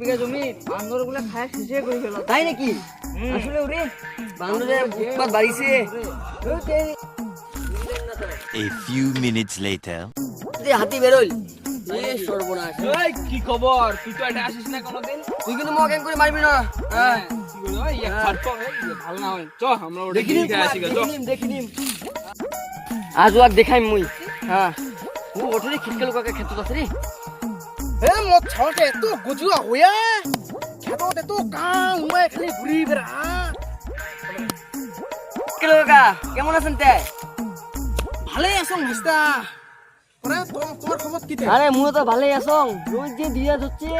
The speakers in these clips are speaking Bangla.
বিঘা জমি বান্দরগুলা খায় শেষে করে ফেলো। তাই নাকি? আসলে ওরে বাংলাদেশে উৎপাত বাড়িছে। A few minutes later. হাতি বেরোল। সর্বনাশ। কি খবর? তুই তো এটা আসিস না কোনোদিন? তুই কিন্তু মোক করে মারবি না। হ্যাঁ ভালো না হয়। চ আমরা দেখি দেখে আজ ওয়াক দেখাই মুই। হ্যাঁ। ও ওঠে রে খিটকেল কাকে খেত আছে রে? এ মত ছাওকে তো গুজুয়া হইয়া। খেততে তো কাম উমাই খালি ঘুরি বেড়া। খিটকেল কেমন আছেন তে? ভালে আছো মিস্তা খবর কি আরে মুই তো ভালোই আছং। রোজ যে দিয়া যাচ্ছে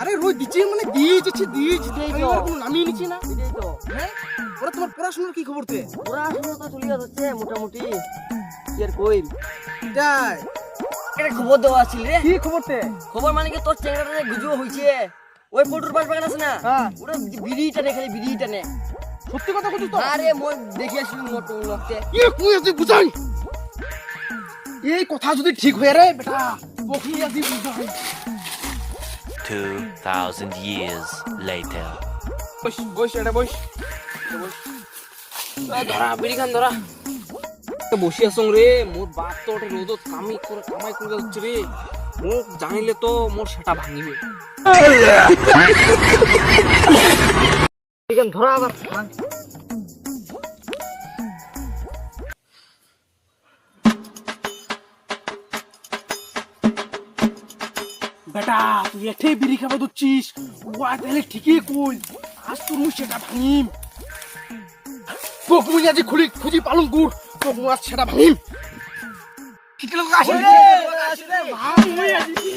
আরে রোজ দিচ্ছি মানে দিয়ে যাচ্ছি দিয়ে যাচ্ছি। এবার নিচ্ছি না। এটাই তো হ্যাঁ? পরে তোমার পড়াশোনার কি খবর তে? পড়াশোনা তো চলিয়া যাচ্ছে মোটামুটি। কি আর কই যাই। একটা খবর দেওয়া আছিল রে কি খবর তে? খবর মানে কি তোর যে গুজু হইছে? ওই পটুর পাশ বাগান আছে না? হ্যাঁ। ওটা বিড়ি টানে খালি বিড়ি টানে। সত্যি কথা বলছিস তো? আরে মই দেখি আসলি মোট লক্তে। কি কুই আজি বুঝাই। এই কথা যদি ঠিক হয়ে রে বেটা বকি আজি বুঝাই। 2,000 years later. বস বস এটা বস। বস ধরা বিড়ি খান ধরা। বসে আসং রে? মোর বাপ তো ওটা কামি করে কামাই করে যাচ্ছে রে। মোক জানিলে তো মোর সেটা ভাঙিবে। এখান ধরা আবার। বেটা তুই এঠে বিড়ি খাবে দিচ্ছিস ওয়া তাহলে ঠিকই কই আজ তোর সেটা ভাঙিম। তোক আজি খুলি খুঁজি পালন কুর আজ সেটা ভাঙিম কি লোক আসে রে ভাঙ মুই আজি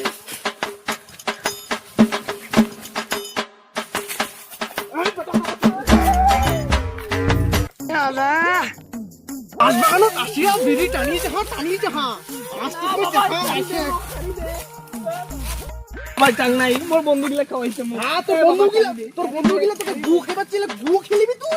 আজ বাগানত আসিয়া বিড়ি টানিয়েছে হ্যাঁ টানিয়েছে হ্যাঁ। আইছে ভাই চাং নাই। মোর বন্ধু খাওয়াইছে হ্যাঁ তোর বন্ধু গিলা তোর বন্ধু গিলা তোকে গু খেবার চাইলে গু খেলিবি তুই?